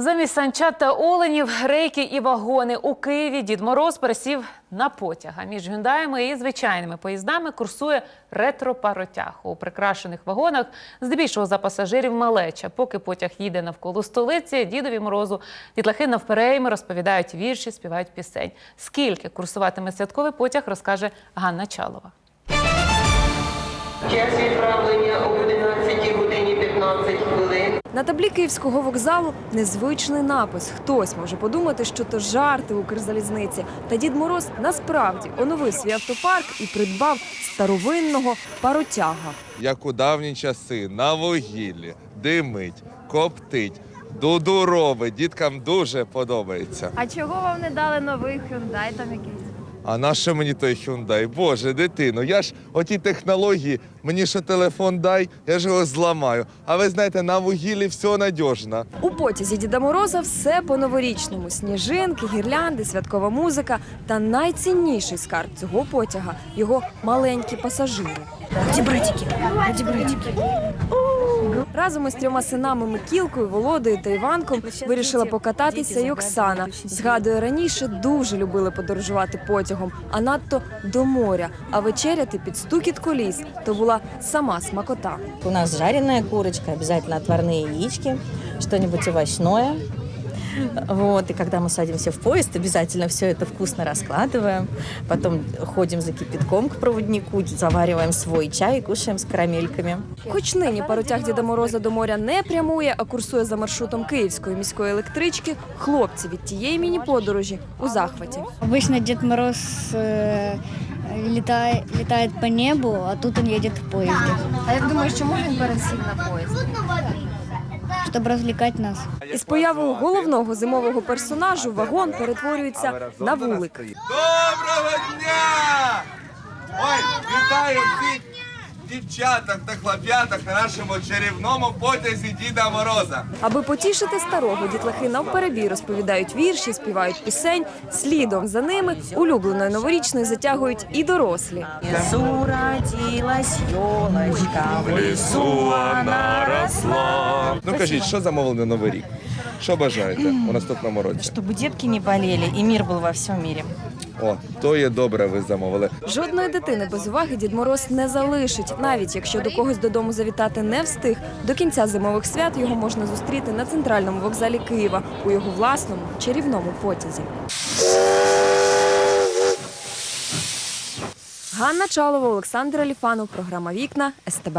Замість санчат та оленів, рейки і вагони у Києві Дід Мороз пересів на потяг. А між гюндаями і звичайними поїздами курсує ретро-паротяг. У прикрашених вагонах здебільшого за пасажирів малеча. Поки потяг їде навколо столиці, дідові морозу дітлахи навперейми розповідають вірші, співають пісень. Скільки курсуватиме святковий потяг, розкаже Ганна Чалова. Час відправлення об 11 годині 15 хвилин. На таблі київського вокзалу незвичний напис. Хтось може подумати, що то жарти Укрзалізниці. Та Дід Мороз насправді оновив свій автопарк і придбав старовинного паротяга. як у давні часи, на вугіллі, димить, коптить, дудурове. Діткам дуже подобається. А чого вам не дали новий Hyundai там якийсь? А на що мені той Hyundai? Боже, дитино, я ж оті технології, мені що телефон дай, я ж його зламаю. А ви знаєте, на вугіллі все надіжно. У потязі Діда Мороза все по-новорічному: сніжинки, гірлянди, святкова музика. Та найцінніший скарб цього потяга його маленькі пасажири. Де братики? Де братики? Разом із трьома синами Микілкою, Володою та Іванком вирішила покататися й Оксана. Згадує, раніше дуже любили подорожувати потягом, а надто до моря. А вечеряти під стукіт коліс то була сама смакота. У нас жарена курочка, обязательно отварні яички, щось овочне. овощное. Вот, и когда мы садимся в поезд, обязательно все это вкусно раскладываем. Потом ходим за кипятком к проводнику, завариваем свой чай и кушаем с карамельками. Хоч нині паротяг Діда Мороза до моря не прямує, а курсує за маршрутом Київської міської електрички, хлопці від тієї міні-подорожі у захваті. Обычно Дед Мороз э, летает, летает по небу, а тут он едет в поезде, А як думаєш, чому він пересів на поїзд? Чтобы развлекать нас. Із появою головного зимового персонажу вагон перетворюється на вулик. Доброго дня! Дівчаток та хлоп'яток на нашому чарівному потязі Діда Мороза. Аби потішити старого, дітлахи навперебій розповідають вірші, співають пісень. Слідом за ними улюбленою новорічною затягують і дорослі. Лесу родилась елочка, в лесу она росла. Ну кажіть, що замовили на Новий рік? Що бажаєте у наступному році? Чтобы детки не болели и мир был во всем мире. О, то є добре, ви замовили. Жодної дитини без уваги Дід Мороз не залишить. Навіть якщо до когось додому завітати не встиг, до кінця зимових свят його можна зустріти на центральному вокзалі Києва у його власному чарівному потязі. Ганна Чалова, Олександр Аліфанов, програма Вікна СТБ.